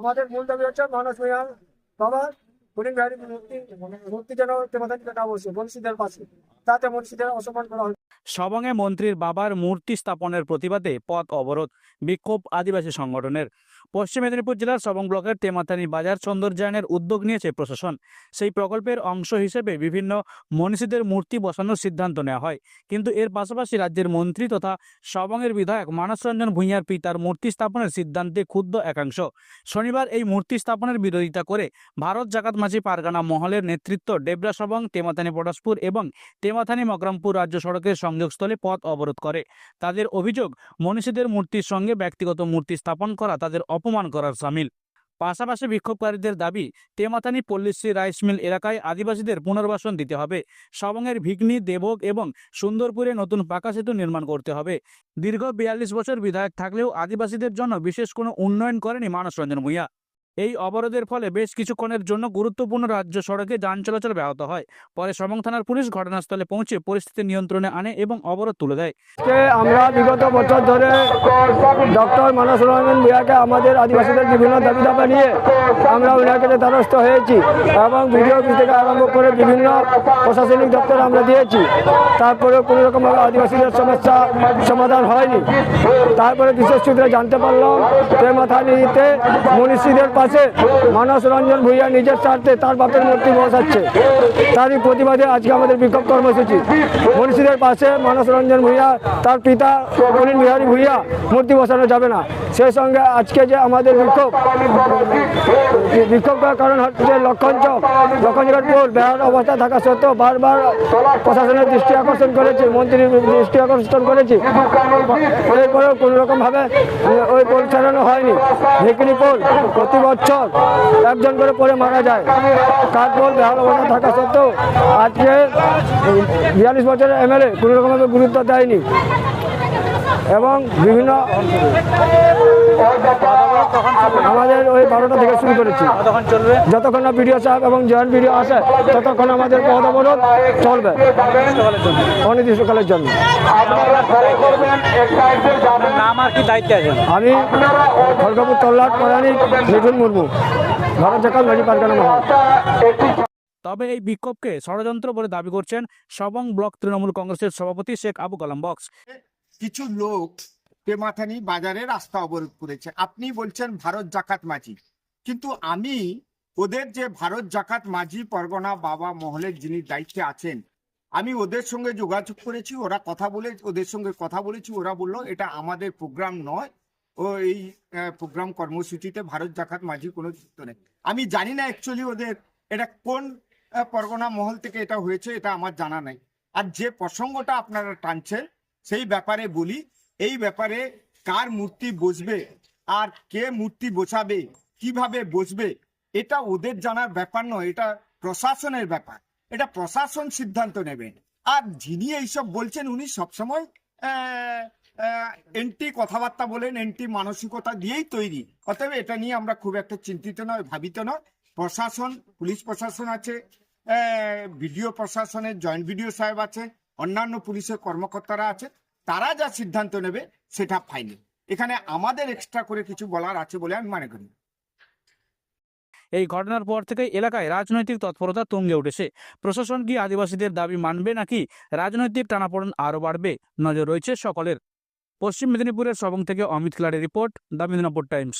আমাদের মূল দাবি হচ্ছে মানস মিয়াল বাবা হরিণ বিহারী মূর্তি মূর্তি যেন কাটা বসে মনীষীদের পাশে। তাতে মনীষীদের অসম্মান করা হয়। সবঙ্গে মন্ত্রীর বাবার মূর্তি স্থাপনের প্রতিবাদে পথ অবরোধ, বিক্ষোভ আদিবাসী সংগঠনের। পশ্চিম মেদিনীপুর জেলার সবং ব্লকের তেমাথানি বাজার সৌন্দর্যায়নের উদ্যোগ নিয়েছে প্রশাসন। সেই প্রকল্পের অংশ হিসেবে বিভিন্ন মনীষীদের মূর্তি বসানোর সিদ্ধান্ত নেওয়া হয়। কিন্তু এর পাশাপাশি রাজ্যের মন্ত্রী তথা সবংয়ের বিধায়ক মানস রঞ্জন ভূঁইয়ার পিতার মূর্তি স্থাপনের সিদ্ধান্তে ক্ষুব্ধ একাংশ। শনিবার এই মূর্তি স্থাপনের বিরোধিতা করে ভারত জাকাত মাঝি পারগানা মহলের নেতৃত্ব ডেবরা সবং, তেমাথানি পটাশপুর এবং তেমাথানি মকরমপুর রাজ্য সড়কের সংযোগস্থলে পথ অবরোধ করে। তাদের অভিযোগ, মনীষীদের মূর্তির সঙ্গে ব্যক্তিগত মূর্তি স্থাপন করা তাদের অপমান করার সামিল। পাশাপাশি বিক্ষোভকারীদের দাবি তেমাতানি পল্লীশ্রী রাইস মিল এলাকায় আদিবাসীদের পুনর্বাসন দিতে হবে। সবংয়ের ভিগনি, দেবক এবং সুন্দরপুরে নতুন পাকা সেতু নির্মাণ করতে হবে। দীর্ঘ বিয়াল্লিশ বছর বিধায়ক থাকলেও আদিবাসীদের জন্য বিশেষ কোনো উন্নয়ন করেনি মানস রঞ্জন ভূঁইয়া। এই অবরোধের ফলে বেশ কিছুক্ষণের জন্য গুরুত্বপূর্ণ রাজ্য সড়কে যান চলাচল ব্যাহত হয়। পরে সবং থানার পুলিশ ঘটনাস্থলে পৌঁছে পরিস্থিতি নিয়ন্ত্রণে আনে এবং অবরোধ তুলে দেয়। আমরা বিগত বছর ধরে ডক্টর মানস রঞ্জন ভূঁইয়াকে আমাদের আদিবাসীদের বিভিন্ন দাবি দাবা নিয়ে আমরা ওনার দ্বারস্থ হয়েছি এবং ভিডিও থেকে আরম্ভ করে বিভিন্ন প্রশাসনিক দপ্তর আমরা দিয়েছি। তারপরে কোনো রকমভাবে আদিবাসীদের সমস্যা সমাধান হয়নি। তারপরে বিশেষ সূত্রে জানতে পারলাম প্রেমাথানিতে মনীষীদের পাশে মানস রঞ্জন ভূঁইয়া নিজের স্বার্থে তার বাপের মূর্তি বসাচ্ছে তারই প্রতিবাদে আজকে আমাদের বিক্ষোভ কর্মসূচি। মনীষীদের পাশে মানস রঞ্জন ভূঁইয়া, তার পিতা অনিল বিহারী ভূঁইয়া মূর্তি বসানো যাবে না। সেই সঙ্গে আজকে যে আমাদের বিক্ষোভ বিক্ষোভ কারণ হচ্ছে লক্ষণ চক লক্ষণ চকের পোল বেহার অবস্থা থাকা সত্ত্বেও বারবার প্রশাসনের দৃষ্টি আকর্ষণ করেছি, মন্ত্রীর দৃষ্টি আকর্ষণ করেছি। এরপরেও কোনো রকমভাবে ওই ছাড়ানো হয়নি। ভিকনি পোল প্রতি বছর একজন করে পরে মারা যায়। কাঠ পোল বেহার অবস্থা থাকা সত্ত্বেও আজকে বিয়াল্লিশ বছরের এমএলএ কোনো রকমভাবে গুরুত্ব দেয়নি। এবং বিভিন্ন আমাদের ওই বারোটা থেকে শুরু করেছি। যতক্ষণ না বিডিও সাহেব এবং জয়েন্ট বিডিও আসে, ততক্ষণ আমাদের পদ অবরোধ চলবে। অনির্দিষ্টকালের জন্য। আমি খড়গপুর তল্লাট পরাণিক মিঠুন মুর্মু, ভারত জাকাল মাঝি পারগানা তবে এই বিক্ষোভকে ষড়যন্ত্র বলে দাবি করছেন সবং ব্লক তৃণমূল কংগ্রেসের সভাপতি শেখ আবু কালাম বক্স। কিছু লোক পেমাথানি বাজারে রাস্তা অবরোধ করেছে। আপনি বলছেন ভারত জাকাত মাঝি কিন্তু আমি ওদের যে ভারত জাকাত মাঝি পরগনা বাবা মহলের যিনি দায়িত্বে আছেন, আমি ওদের সঙ্গে যোগাযোগ করেছি, ওরা কথা বলে, ওদের সঙ্গে কথা বলেছি, ওরা বলল, এটা আমাদের প্রোগ্রাম নয়। ও এই প্রোগ্রাম কর্মসূচিতে ভারত জাকাত মাঝি কোনো যুক্ত নেই। আমি জানি না অ্যাকচুয়ালি ওদের এটা কোন পরগনা মহল থেকে এটা হয়েছে, এটা আমার জানা নাই। আর যে প্রসঙ্গটা আপনারা টানছেন সেই ব্যাপারে বলি, এই ব্যাপারে কার মূর্তি বসবে আর কে মূর্তি বসাবে, কীভাবে বসবে, এটা ওদের জানার ব্যাপার নয়, এটা প্রশাসনের ব্যাপার। এটা প্রশাসন সিদ্ধান্ত নেবে। আর যিনি এইসব বলছেন, উনি সবসময় এন্টি কথাবার্তা বলেন, এন্টি মানসিকতা দিয়েই তৈরি। অতএব এটা নিয়ে আমরা খুব একটা চিন্তিত নয়, ভাবিত নয়। প্রশাসন, পুলিশ প্রশাসন আছে ভিডিও প্রশাসনের, জয়েন্ট ভিডিও সাহেব আছে অন্যান্য পুলিশের কর্মকর্তারা আছে, তারা যা সিদ্ধান্ত নেবে সেটা ফাইনাল এখানে আমাদের এক্সট্রা করে কিছু বলার আছে বলে আমি মনে করি। এই ঘটনার পর থেকে এলাকায় রাজনৈতিক তৎপরতা তুঙ্গে উঠেছে। প্রশাসন কি আদিবাসীদের দাবি মানবে নাকি রাজনৈতিক টানাপোড়েন আরও বাড়বে? নজর রয়েছে সকলের। পশ্চিম মেদিনীপুরের সবং থেকে অমিত ক্লারের রিপোর্ট দ্য মেদিনীপুর টাইমস।